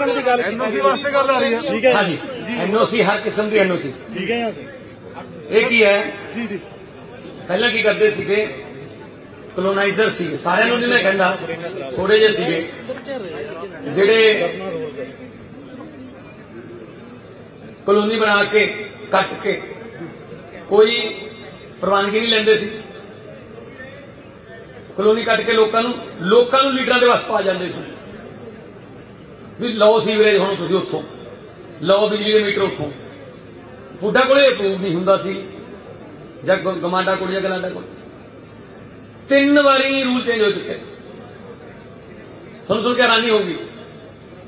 ਰੱਖਣ ਦੀ ਗੱਲ ਐਨਓਸੀ ਵਾਸਤੇ ਗੱਲ ਆ ਰਹੀ ਹੈ। ਠੀਕ ਹੈ ਹਾਂਜੀ। ਐਨਓਸੀ ਹਰ ਕਿਸਮ ਦੀ ਐਨਓਸੀ ਠੀਕ ਹੈ ਇਹ ਕੀ ਹੈ? ਜੀ ਜੀ। ਪਹਿਲਾਂ ਕੀ ਕਰਦੇ ਸੀਗੇ? ਕਲੋਨਾਈਜ਼ਰ ਸੀ ਸਾਰਿਆਂ ਨੂੰ ਨਹੀਂ ਮੈਂ ਕਹਿੰਦਾ ਥੋੜੇ ਜਿਹੇ ਸੀਗੇ। ਜਿਹੜੇ ਕਲੋਨੀ ਬਣਾ ਕੇ ਕੱਟ ਕੇ ਕੋਈ ਪ੍ਰਵਾਨਗੀ ਨਹੀਂ ਲੈਂਦੇ ਸੀ। ਕਲੋਨੀ ਕੱਟ ਕੇ ਲੋਕਾਂ ਨੂੰ ਲੋਕਾਂ ਨੂੰ ਲੀਡਰਾਂ ਦੇ ਵਸ ਪਾ ਜਾਂਦੇ ਸੀ। ਵੀ ਲਓ ਸੀਵਰੇਜ ਹੁਣ ਤੁਸੀਂ ਉੱਥੋਂ। ਲਓ ਬਿਜਲੀ ਦੇ ਮੀਟਰ ਉੱਥੋਂ। ਫੁੱਡਾ ਕੋਲੇ ਅਪਰੂਵ ਨਹੀਂ ਹੁੰਦਾ ਸੀ। ਜਾਂ ਗਮਾਂਡਾ ਕੋਲ ਜਾਂ ਗਲਾਂਡਾ ਕੋਲ। ਤਿੰਨ ਵਾਰੀ ਰੂਲ ਚੇਂਜ ਹੋ ਚੁੱਕੇ ਤੁਹਾਨੂੰ ਸੁਣ ਕੇ ਹੈਰਾਨੀ ਹੋਊਗੀ।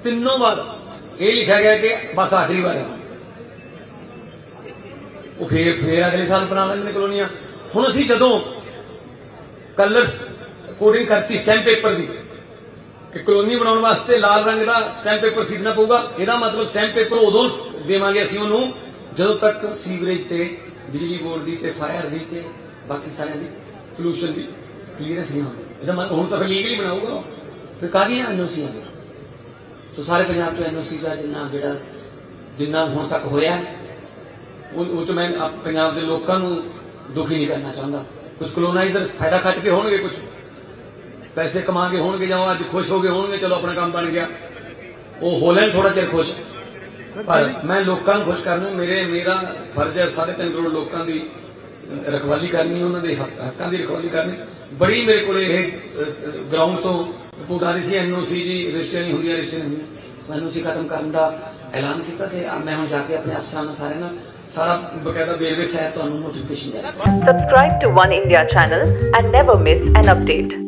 ਤਿੰਨੋਂ ਵਾਰ ਇਹ ਲਿਖਿਆ ਗਿਆ ਕਿ ਬਸ ਆਖਰੀ ਵਾਰ ਹੈ। ਉਹ ਫੇਰ ਫੇਰ ਅਗਲੇ ਸਾਲ ਬਣਾ ਲੈਂਦੇ ਨੇ ਕਲੋਨੀਆਂ। ਹੁਣ ਅਸੀਂ ਜਦੋਂ ਕਲਰ ਕੋਡਿੰਗ ਕਰਤੀ ਸਟੈਂਪ ਪੇਪਰ ਦੀ ਕਿ ਕਲੋਨੀ ਬਣਾਉਣ ਵਾਸਤੇ ਲਾਲ ਰੰਗ ਦਾ ਸਟੈਂਪ ਪੇਪਰ ਖਰੀਦਣਾ ਪਊਗਾ। ਇਹਦਾ ਮਤਲਬ ਸਟੈਂਪ ਪੇਪਰ ਉਦੋਂ ਦੇਵਾਂਗੇ ਅਸੀਂ ਉਹਨੂੰ, ਜਦੋਂ ਤੱਕ ਸੀਵਰੇਜ ਤੇ, ਬਿਜਲੀ ਬੋਰਡ ਦੀ ਤੇ ਫਾਇਰ ਦੀ ਤੇ ਬਾਕੀ ਸਾਰਿਆਂ ਦੀ ਪੋਲੂਸ਼ਨ ਦੀ ਕਲੀਅਰੈਂਸ ਨਹੀਂ ਹੁੰਦੀ। ਇਹਦਾ ਮਤਲਬ ਹੁਣ ਤੱਕ ਲੀਗਲੀ ਬਣਾਊਗਾ ਉਹ। ਫਿਰ ਕਾਹਦੀਆਂ ਐਨਓਸੀਆਂ ਨੇ? ਸੋ ਸਾਰੇ ਪੰਜਾਬ ਚ ਐਨਓਸੀ ਦਾ ਜਿੰਨਾ ਜਿਹੜਾ, ਜਿੰਨਾ ਹੁਣ ਤੱਕ ਹੋਇਆ, ਉਹ ਉਹ 'ਚ ਮੈਂ ਪੰਜਾਬ ਦੇ ਲੋਕਾਂ ਨੂੰ ਦੁਖੀ ਨਹੀਂ ਕਰਨਾ ਚਾਹੁੰਦਾ। ਕੁਝ ਕਲੋਨਾਈਜ਼ਰ ਫਾਇਦਾ ਕੱਟ ਕੇ ਹੋਣਗੇ ਕੁਝ ਪੈਸੇ ਕਮਾ ਕੇ ਹੋਣਗੇ ਜਾਂ ਅੱਜ ਖੁਸ਼ ਹੋ ਗਏ ਹੋਣਗੇ, ਚਲੋ ਆਪਣਾ ਕੰਮ ਬਣ ਗਿਆ। ਉਹ ਹੋ ਲੈਣ ਥੋੜਾ ਚਿਰ ਖੁਸ਼। ਪਰ ਮੈਂ ਲੋਕਾਂ ਨੂੰ ਖੁਸ਼ ਕਰਨਾ, ਮੇਰੇ, ਮੇਰਾ ਫਰਜ਼ ਹੈ ਸਾਢੇ ਤਿੰਨ ਕਰੋੜ ਲੋਕਾਂ ਦੀ ਰਖਵਾਲੀ ਕਰਨੀ, ਉਹਨਾਂ ਦੇ ਹੱਕਾਂ ਦੀ ਰਖਵਾਲੀ ਕਰਨੀ। ਬੜੀ ਮੇਰੇ ਕੋਲ ਇਹ ਗਰਾਊਂਡ ਤੋਂ ਰਿਪੋਰਟ ਆ ਰਹੀ ਸੀ ਐਨਓਸੀ ਜੀ ਰਜਿਸਟਰ ਨਹੀਂ ਹੁੰਦੀਆਂ ਰਜਿਸਟਰ ਨਹੀਂ ਹੁੰਦੀਆਂ ਐਨਓਸੀ ਖਤਮ ਕਰਨ ਦਾ ਐਲਾਨ ਕੀਤਾ ਤੇ ਮੈਂ ਹੁਣ ਜਾ ਕੇ ਆਪਣੇ ਅਫਸਰਾਂ ਨਾਲ ਸਾਰਿਆਂ ਨਾਲ ਸਾਰਾ ਬਕਾਇਦਾ ਵੇਰਵੇ ਸਹਿਤ ਤੁਹਾਨੂੰ ਨੋਟੀਫਿਕੇਸ਼ਨ ਦੇ Subscribe to One India channel and never miss an update.